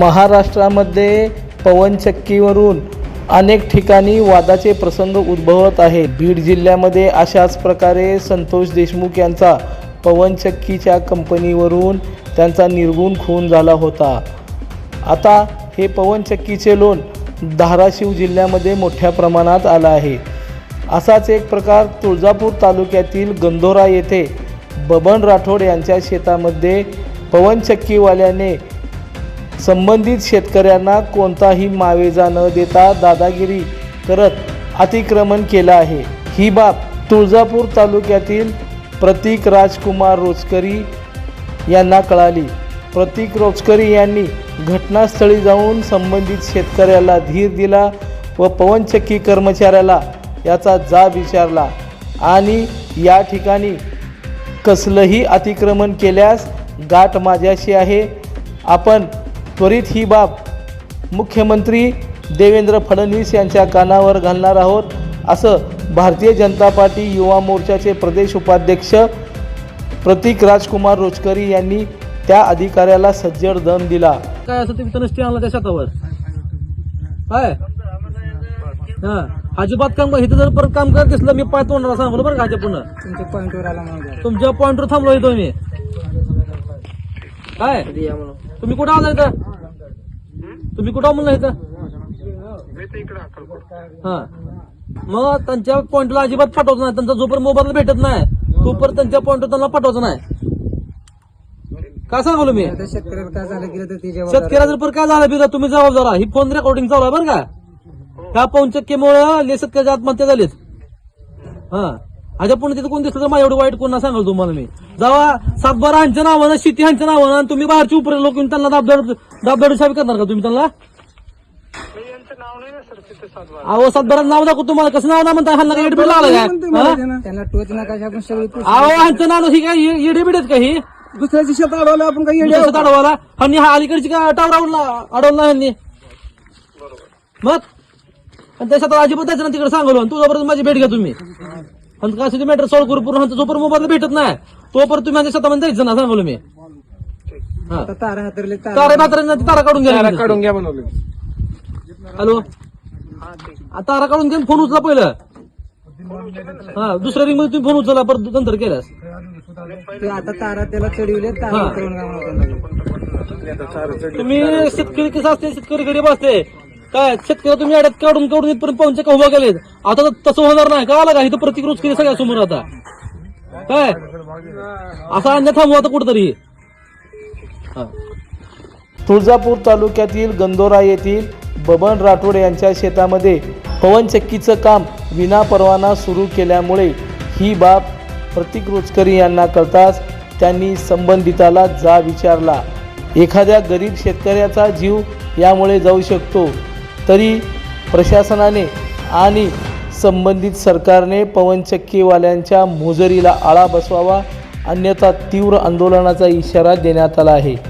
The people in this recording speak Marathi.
महाराष्ट्रामध्ये पवनचक्कीवरून अनेक ठिकाणी वादाचे प्रसंग उद्भवत आहे बीड जिल्ह्यामध्ये अशाच प्रकारे संतोष देशमुख यांचा पवनचक्कीच्या कंपनीवरून त्यांचा निर्गुण खून झाला होता. आता हे पवनचक्कीचे लोन धाराशिव जिल्ह्यामध्ये मोठ्या प्रमाणात आलं आहे. असाच एक प्रकार तुळजापूर तालुक्यातील गंधोरा येथे बबन राठोड यांच्या शेतामध्ये पवनचक्कीवाल्याने संबंधित शेतकऱ्यांना कोणताही मावेजा न देता दादागिरी करत अतिक्रमण केलं आहे. ही बाब तुळजापूर तालुक्यातील प्रतीक राजकुमार रोचकरी यांना कळाली. प्रतीक रोचकरी यांनी घटनास्थळी जाऊन संबंधित शेतकऱ्याला धीर दिला व पवनचक्की कर्मचाऱ्याला याचा जाब विचारला. आणि या ठिकाणी कसलंही अतिक्रमण केल्यास गाठ माझ्याशी आहे. आपण त्वरित ही बाब मुख्यमंत्री देवेंद्र फडणवीस यांच्या कानावर घालणार आहोत असं भारतीय जनता पार्टी युवा मोर्चाचे प्रदेश उपाध्यक्ष प्रतीक राजकुमार रोचकरी यांनी त्या अधिकाऱ्याला सज्जड दम दिला. काय असं ते तिथं नसते आणला त्या शेतावर. काय? हा. अजिबात काम इथं जर परत काम करत दिसलं मी पाय तोंडाला सांगलो बरं का ह्याच्या पुन्हा. तुमच्या पॉईंटवर आला म्हणून तुमच्या पॉइंटवर थांबलो इथं मी. काय? तुम्ही कुठं आला इथं? तुम्ही कुठं म्हणलं इथं? हा. मग त्यांच्या पॉइंटला अजिबात पाठवायचं नाही. त्यांचा जोपर्यंत मोबाईल भेटत नाही तोपर्यंत त्यांच्या पॉइंटवर त्यांना पाठवायचं नाही. काय सांगलो मी? आता शेतकऱ्याला काय झालं गेलं तर ती जबाबदार शेतकऱ्या जर पर काय झालं बिजा तुम्ही जबाब जरा. ही फोन रेकॉर्डिंग चालू आहे बरं का? त्या पवनचक्कीमुळे ले शेतकऱ्याच्या आत्महत्या झालीत. हा. आता पुणे तिथं कोण दिसलं तर मला एवढं वाईट कोण नाही सांगाल तुम्हाला मी. जेव्हा सातबारा ह्यांच्या नावानं शेती ह्यांच्या नावानं आणि तुम्ही बाहेरचे उपरे लोक येऊन त्यांना दाबदाड दाबदाड साहेब करणार का तुम्ही त्यांना? अहो सातबारा नाव दाखवतो तुम्हाला. कसं नाव ना म्हणता ह्यांना काही एडबिट लागलं काय? हा? त्यांना? टोच नका अहो ह्यांचं नाव ही काय एडबिट आहेत का ही? दुसऱ्याची शेत अडवलं आपण काही शेतात अडवाला आणि हा अलीकडची का टावर अडवला यांनी मग? आणि त्या शेतात अजिबात जायचं ना तिकडे सांगलो आणि तुझ्यापर्यंत माझी भेट घ्या तुम्ही. आणि काय असेल मॅटर सॉल्व्ह करू पूर्ण. जोपर्यंत मोबाईल भेटत नाही तोपर्यंत तुम्ही माझ्या शेतामध्ये जायचं ना सांगलो मी. हा. आता तारा हातरले तारा तारा मात्र तारा काढून घ्या काढून घ्या बनवले हॅलो? आ, तारा काढून घ्या फोन उचला पहिलं. हा दुसऱ्या रिंगमध्ये तुम्ही फोन उचलला परत नंतर केल्यास. ते आता तारा त्याला चढविले तारा तुम्ही शेतकरी कसं असते? शेतकरी गरीब असते. काय? शेतकरी तुम्ही अड्यात काढून काढून इथपर्यंत पाहुणचे का उभा केलेत आता तर तसं होणार नाही. का आला का? इथं प्रत्येक रोज केली सगळ्या समोर आता. काय? असा अन्य थांबू आता कुठतरी. हा. तुळजापूर तालुक्यातील गंदोरा येथील बबन राठोड यांच्या शेतामध्ये पवनचक्कीचं काम विनापरवाना सुरू केल्यामुळे ही बाब प्रतीक रोचकरी यांना कळताच त्यांनी संबंधिताला जा विचारला. एखाद्या गरीब शेतकऱ्याचा जीव यामुळे जाऊ शकतो. तरी प्रशासनाने आणि संबंधित सरकारने पवनचक्कीवाल्यांच्या मोजरीला आळा बसवावा अन्यथा तीव्र आंदोलनाचा इशारा देण्यात आला आहे.